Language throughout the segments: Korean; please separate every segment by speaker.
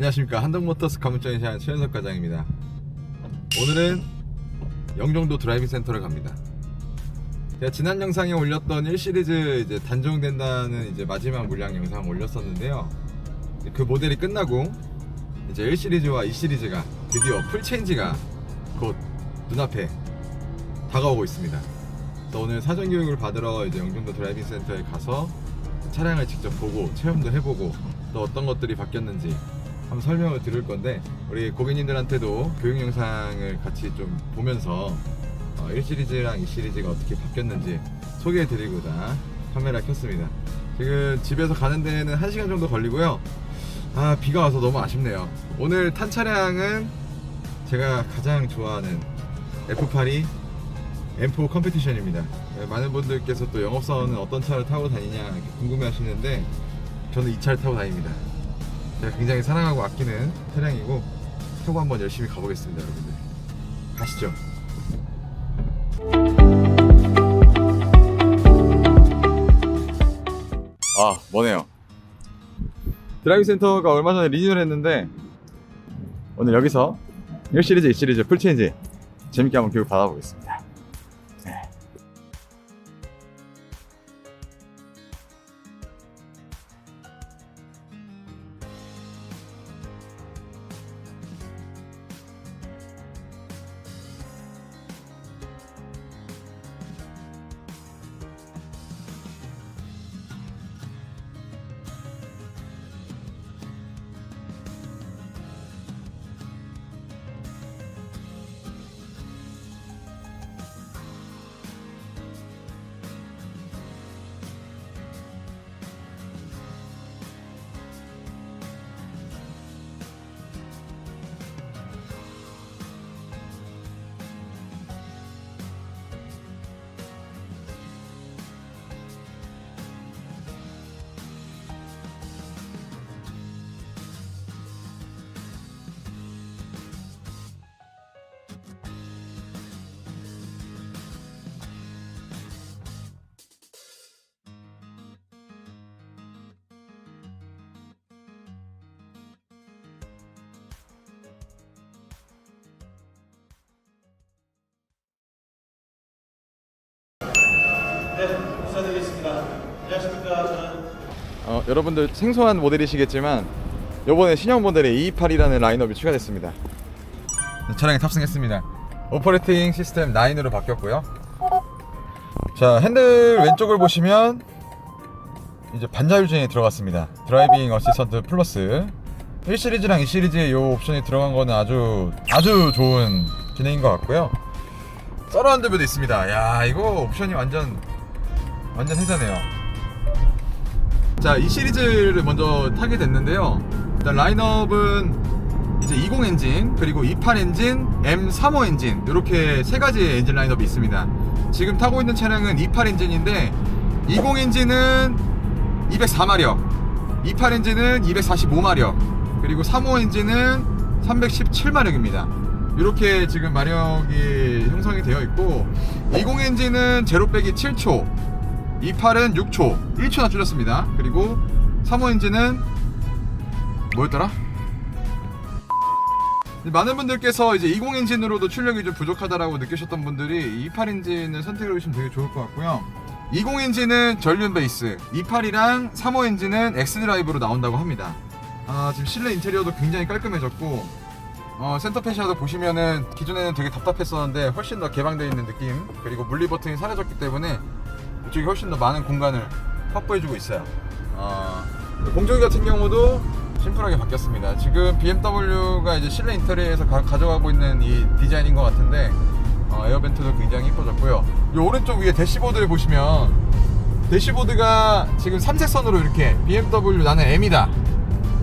Speaker 1: 안녕하십니까. 한동모터스 가문장의 최현석 과장입니다. 오늘은 영종도 드라이빙 센터를 갑니다. 제가 지난 영상에 올렸던 1시리즈 이제 단종된다는 이제 마지막 물량 영상 올렸었는데요. 그 모델이 끝나고 이제 1시리즈와 2시리즈가 드디어 풀체인지가 곧 눈앞에 다가오고 있습니다. 그래서 오늘 사전 교육을 받으러 이제 영종도 드라이빙 센터에 가서 차량을 직접 보고 체험도 해보고 또 어떤 것들이 바뀌었는지 한번 설명을 드릴 건데 우리 고객님들한테도 교육 영상을 같이 좀 보면서 어, 1시리즈랑 2시리즈가 어떻게 바뀌었는지 소개해 드리고자 카메라 켰습니다 지금 집에서 가는 데는 1시간 정도 걸리고요 아 비가 와서 너무 아쉽네요 오늘 탄 차량은 제가 가장 좋아하는 F82 M4 컴피티션입니다. 네, 많은 분들께서 또 영업사원은 어떤 차를 타고 다니냐 궁금해 하시는데 저는 이 차를 타고 다닙니다. 제가 굉장히 사랑하고 아끼는 차량이고 타고 한번 열심히 가보겠습니다, 여러분들. 가시죠. 아, 뭐네요. 드라이빙 센터가 얼마 전에 리뉴얼 했는데 오늘 여기서 1시리즈, 2시리즈 풀체인지 재밌게 한번 교육 받아보겠습니다.
Speaker 2: 안녕하십니까. 저는
Speaker 1: 어, 여러분들 생소한 모델이시겠지만 이번에 신형 모델에 228이라는 라인업이 추가됐습니다. 네, 차량에 탑승했습니다. 오퍼레이팅 시스템 9으로 바뀌었고요. 자 핸들 왼쪽을 보시면 이제 반자율주행이 들어갔습니다. 드라이빙 어시스턴트 플러스 1 시리즈랑 2 시리즈에 이 옵션이 들어간 거는 아주 아주 좋은 기능인 것 같고요. 서라운드 뷰도 있습니다. 야 이거 옵션이 완전 완전 해자네요. 자, 이 시리즈를 먼저 타게 됐는데요. 일단 라인업은 이제 20 엔진, 그리고 28 엔진, M35 엔진 이렇게 세 가지 엔진 라인업이 있습니다. 지금 타고 있는 차량은 28 엔진인데 20 엔진은 204마력, 28 엔진은 245마력, 그리고 35 엔진은 317마력입니다. 이렇게 지금 마력이 형성이 되어 있고 20 엔진은 제로 빼기 7초, 28은 6초, 1초나 줄였습니다. 그리고 3호 엔진은 뭐였더라? 많은 분들께서 이제 20 엔진으로도 출력이 좀 부족하다라고 느끼셨던 분들이 28 엔진을 선택해 주시면 되게 좋을 것 같고요. 20 엔진은 전륜 베이스, 28이랑 3호 엔진은 X 드라이브로 나온다고 합니다. 아, 지금 실내 인테리어도 굉장히 깔끔해졌고 어, 센터 패시아도 보시면은 기존에는 되게 답답했었는데 훨씬 더 개방되어 있는 느낌 그리고 물리 버튼이 사라졌기 때문에 이쪽이 훨씬 더 많은 공간을 확보해주고 있어요. 어, 공조기 같은 경우도 심플하게 바뀌었습니다. 지금 BMW가 이제 실내 인테리어에서 가, 져가고 있는 이 디자인인 것 같은데 어, 에어벤트도 굉장히 이뻐졌고요. 이 오른쪽 위에 대시보드를 보시면 대시보드가 지금 삼색선으로 이렇게 BMW 나는 M이다.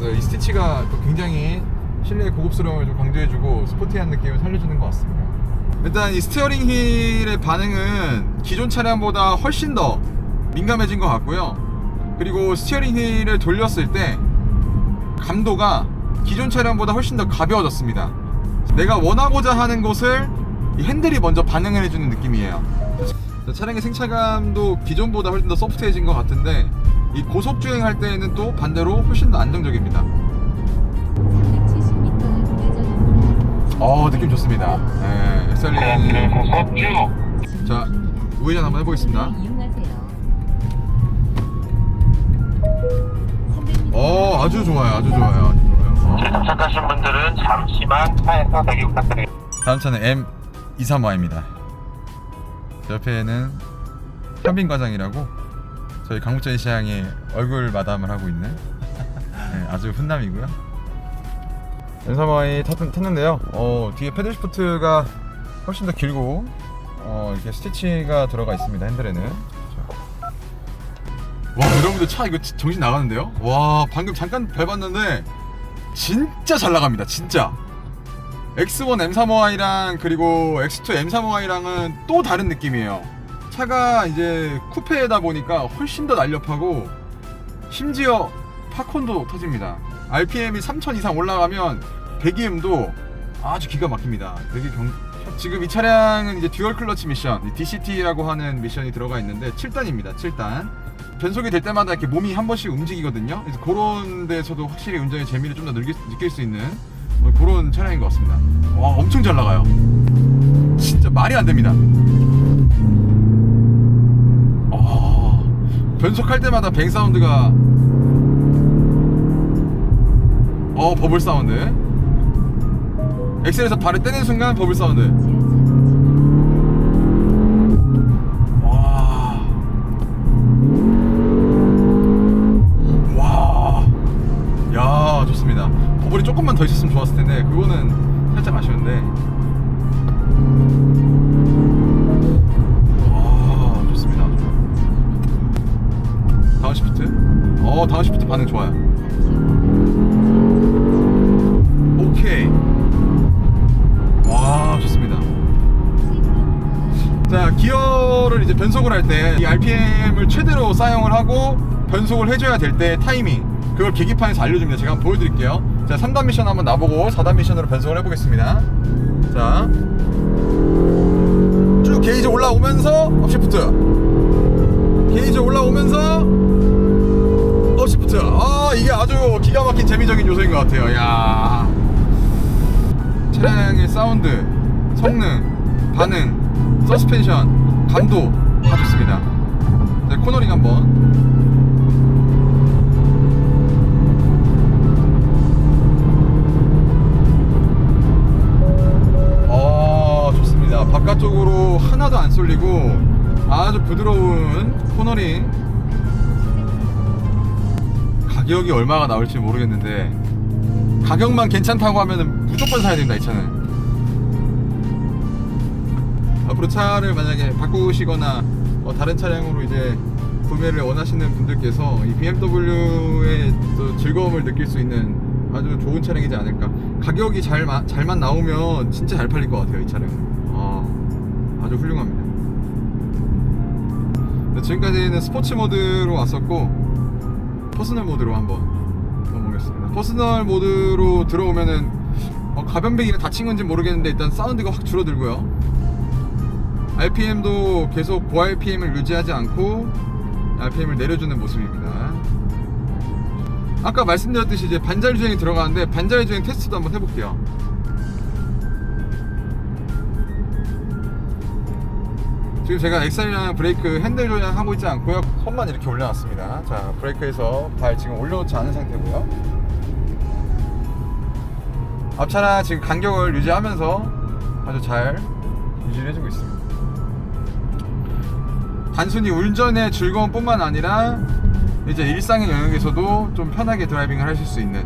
Speaker 1: 네, 이 스티치가 또 굉장히 실내의 고급스러움을 좀 강조해주고 스포티한 느낌을 살려주는 것 같습니다. 일단 이 스티어링 휠의 반응은 기존 차량보다 훨씬 더 민감해진 것 같고요. 그리고 스티어링 휠을 돌렸을 때 감도가 기존 차량보다 훨씬 더 가벼워졌습니다. 내가 원하고자 하는 이 핸들이 먼저 반응을 해주는 느낌이에요. 차량의 생차감도 기존보다 훨씬 더 소프트해진 것 같은데 이 고속 주행할 때는 또 반대로 훨씬 더 안정적입니다. 느낌 좋습니다. 네,
Speaker 3: 쭉
Speaker 1: 자, 우회전 한번 해보겠습니다. 어, 아주 좋아요, 아주 좋아요, 아주 좋아요.
Speaker 3: 이제 도착하신 분들은 잠시만 차에서 대기 부탁드립니다.
Speaker 1: 다음 차는 M235입니다. 옆에는 현빈 과장이라고 저희 강북전 시장에 얼굴 마담을 하고 있는 네, 아주 훈남이고요. M35i 탔, 탔는데요. 어, 뒤에 패들 시프트가 훨씬 더 길고 어, 이렇게 스티치가 들어가 있습니다. 핸들에는. 자. 와 여러분들 차 이거 지- 정신 나가는데요? 와 방금 잠깐 밟았는데 진짜 잘 나갑니다. 진짜. X1 M35i랑 그리고 X2 M35i랑은 또 다른 느낌이에요. 차가 이제 쿠페다 보니까 훨씬 더 날렵하고 심지어 팝콘도 터집니다. RPM이 3000 이상 올라가면 배기음도 아주 기가 막힙니다. 되게 경... 지금 이 차량은 이제 듀얼 클러치 미션, DCT라고 하는 미션이 들어가 있는데 7단입니다. 7단. 변속이 될 때마다 이렇게 몸이 한 번씩 움직이거든요. 그래서 그런 데서도 확실히 운전의 재미를 좀 더 느낄 수 있는 어, 그런 차량인 것 같습니다. 와, 엄청 잘 나가요. 진짜 말이 안 됩니다. 아, 변속할 때마다 뱅 사운드가 어 버블 사운드 엑셀에서 발을 떼는 순간 버블 사운드 와. 와. 야, 좋습니다. 버블이 조금만 더 있었으면 좋았을 텐데 그거는 살짝 아쉬운데. 와, 좋습니다. 다운 시프트. 어, 다운 시프트 반응 좋아요. 자, 기어를 이제 변속을 할 때 이 RPM을 최대로 사용을 하고 변속을 해줘야 될 때 타이밍 그걸 계기판에서 알려줍니다. 제가 한번 보여드릴게요. 자, 3단 미션 한번 나보고 4단 미션으로 변속을 해보겠습니다. 자, 쭉 게이지 올라오면서 업시프트 게이지 올라오면서 업시프트 아 이게 아주 기가 막힌 재미적인 요소인 것 같아요. 야 차량의 사운드, 성능, 반응, 서스펜션, 감도 다 좋습니다. 자, 코너링 한번. 어, 좋습니다. 바깥쪽으로 하나도 안 쏠리고 아주 부드러운 코너링. 가격이 얼마가 나올지 모르겠는데 가격만 괜찮다고 하면 무조건 사야 된다 이 차는. 앞으로 차를 만약에 바꾸시거나 어, 다른 차량으로 이제 구매를 원하시는 분들께서 이 BMW의 또 즐거움을 느낄 수 있는 아주 좋은 차량이지 않을까. 가격이 잘 마- 잘만 나오면 진짜 잘 팔릴 것 같아요 이 차량은. 아, 아주 훌륭합니다. 네, 지금까지는 스포츠 모드로 왔었고 퍼스널 모드로 한번 넘어보겠습니다. 퍼스널 모드로 들어오면은 어, 가변배기가 다친 건지 모르겠는데 일단 사운드가 확 줄어들고요. RPM도 계속 고RPM을 유지하지 않고 RPM을 내려주는 모습입니다. 아까 말씀드렸듯이 이제 반자율 주행이 들어가는데 반자율 주행 테스트도 한번 해볼게요. 지금 제가 엑셀이랑 브레이크 핸들 조작하고 있지 않고요. 손만 이렇게 올려놨습니다. 자, 브레이크에서 발 지금 올려놓지 않은 상태고요. 앞차랑 지금 간격을 유지하면서 아주 잘 유지를 해주고 있습니다. 단순히 운전의 즐거움뿐만 아니라 이제 일상의 영역에서도 좀 편하게 드라이빙을 하실 수 있는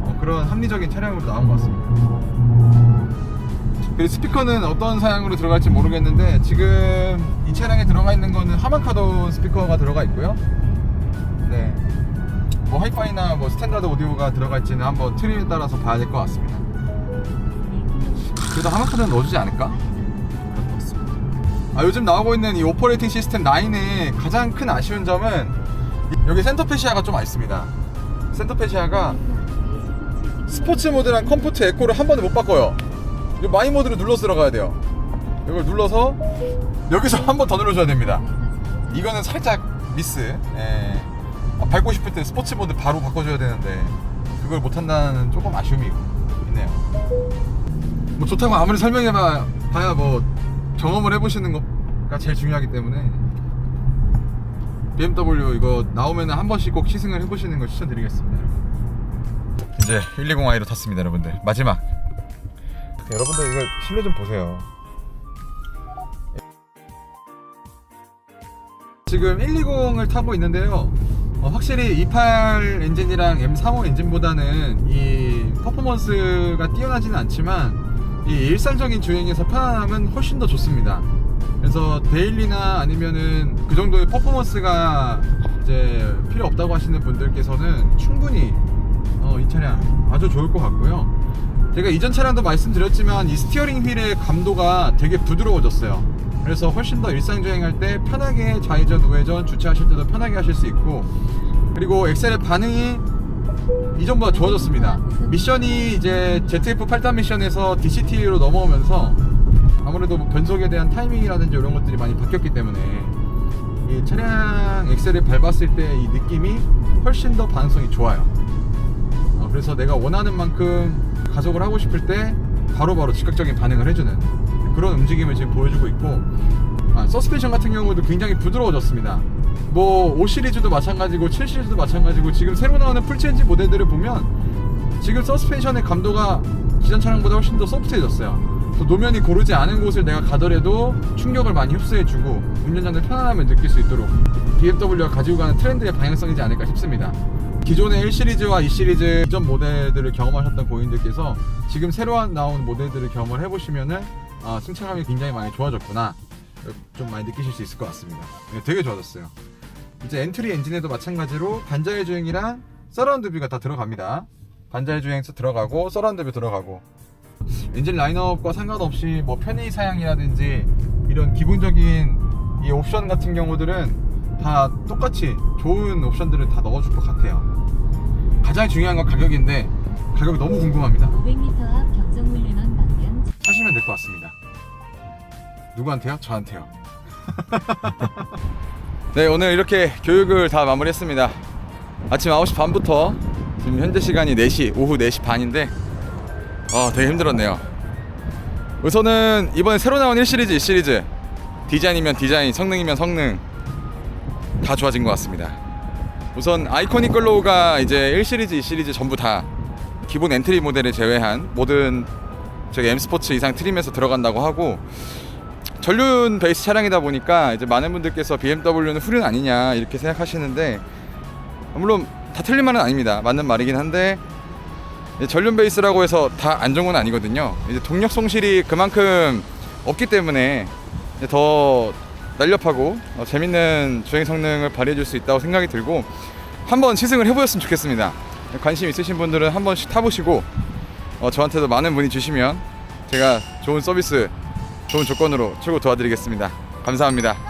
Speaker 1: 어, 그런 합리적인 차량으로 나온 것 같습니다. 그리고 스피커는 어떤 사양으로 들어갈지 모르겠는데 지금 이 차량에 들어가 있는 거는 하만카돈 스피커가 들어가 있고요. 네. 뭐 하이파이나 뭐 스탠다드 오디오가 들어가 있지는 한번 트림에 따라서 봐야 될 것 같습니다. 그래도 하만카돈 넣어주지 않을까? 아, 요즘 나오고 있는 이 오퍼레이팅 시스템 9의 가장 큰 아쉬운 점은 여기 센터페시아가 좀 있습니다. 센터페시아가 스포츠 모드랑 컴포트 에코를 한 번에 못 바꿔요. 이 마이 모드로 눌러서 들어가야 돼요. 이걸 눌러서 여기서 한 번 더 눌러줘야 됩니다. 이거는 살짝 미스. 예. 아, 밟고 싶을 때 스포츠 모드 바로 바꿔줘야 되는데 그걸 못한다는 조금 아쉬움이 있네요. 뭐 좋다고 아무리 설명해봐 봐야 뭐 경험을 해보시는 거가 제일 중요하기 때문에 BMW 이거 나오면 한 번씩 꼭 시승을 해보시는 걸 추천드리겠습니다. 이제 120i로 탔습니다, 여러분들. 마지막. 여러분들 이거 실내 좀 보세요. 지금 120을 타고 있는데요. 어, 확실히 28 엔진이랑 M35 엔진보다는 이 퍼포먼스가 뛰어나지는 않지만 이 일상적인 주행에서 편안함은 훨씬 더 좋습니다. 그래서 데일리나 아니면은 그 정도의 퍼포먼스가 이제 필요 없다고 하시는 분들께서는 충분히 어, 이 차량 아주 좋을 것 같고요. 제가 이전 차량도 말씀드렸지만 이 스티어링 휠의 감도가 되게 부드러워졌어요. 그래서 훨씬 더 일상 주행할 때 편하게 좌회전, 우회전 주차하실 때도 편하게 하실 수 있고 그리고 엑셀의 반응이 이전보다 좋아졌습니다. 미션이 이제 ZF 8단 미션에서 DCT로 넘어오면서 아무래도 뭐 변속에 대한 타이밍이라든지 이런 것들이 많이 바뀌었기 때문에 이 차량 엑셀을 밟았을 때 이 느낌이 훨씬 더 반응성이 좋아요. 어, 그래서 내가 원하는 만큼 가속을 하고 싶을 때 바로바로 즉각적인 반응을 해주는 그런 움직임을 지금 보여주고 있고 아, 서스펜션 같은 경우도 굉장히 부드러워졌습니다. 뭐 5 시리즈도 마찬가지고 7 시리즈도 마찬가지고 지금 새로 나오는 풀체인지 모델들을 보면 지금 서스펜션의 감도가 기존 차량보다 훨씬 더 소프트해졌어요. 또 노면이 고르지 않은 곳을 내가 가더라도 충격을 많이 흡수해주고 운전자는 편안함을 느낄 수 있도록 BMW가 가지고 가는 트렌드의 방향성이지 않을까 싶습니다. 기존의 1 시리즈와 2 시리즈 이전 모델들을 경험하셨던 고객님들께서 지금 새로 나온 모델들을 경험을 해보시면은 아, 승차감이 굉장히 많이 좋아졌구나 좀 많이 느끼실 수 있을 것 같습니다. 네, 되게 좋아졌어요. 이제 엔트리 엔진에도 마찬가지로 반자의 주행이랑 서라운드 뷰가 다 들어갑니다. 반자의 주행 들어가고 서라운드 뷰 들어가고 엔진 라인업과 상관없이 뭐 편의 사양이라든지 이런 기본적인 이 옵션 같은 경우들은 다 똑같이 좋은 옵션들을 다 넣어줄 것 같아요. 가장 중요한 건 가격인데 가격이 너무 궁금합니다.
Speaker 4: 500m 앞 경정물류원 방면
Speaker 1: 사시면 될 것 같습니다. 누구한테요? 저한테요. 네, 오늘 이렇게 교육을 다 마무리했습니다. 아침 9시 반부터 지금 현재 시간이 4시, 오후 4시 반인데 아, 되게 힘들었네요. 우선은 이번에 새로 나온 1시리즈, 2시리즈 디자인이면 디자인, 성능이면 성능 다 좋아진 것 같습니다. 우선 아이코닉 글로우가 이제 1시리즈, 2시리즈 전부 다 기본 엔트리 모델을 제외한 모든 저기 M 스포츠 이상 트림에서 들어간다고 하고 전륜 베이스 차량이다 보니까 이제 많은 분들께서 BMW는 후륜 아니냐 이렇게 생각하시는데 물론 다 틀린 말은 아닙니다. 맞는 말이긴 한데 전륜 베이스라고 해서 다 안 좋은 건 아니거든요. 이제 동력 성실이 그만큼 없기 때문에 더 날렵하고 어, 재밌는 주행 성능을 발휘해 줄 수 있다고 생각이 들고 한번 시승을 해보셨으면 좋겠습니다. 관심 있으신 분들은 한 번씩 타보시고 어, 저한테도 많은 문의 주시면 제가 좋은 서비스, 좋은 조건으로 최고 도와드리겠습니다. 감사합니다.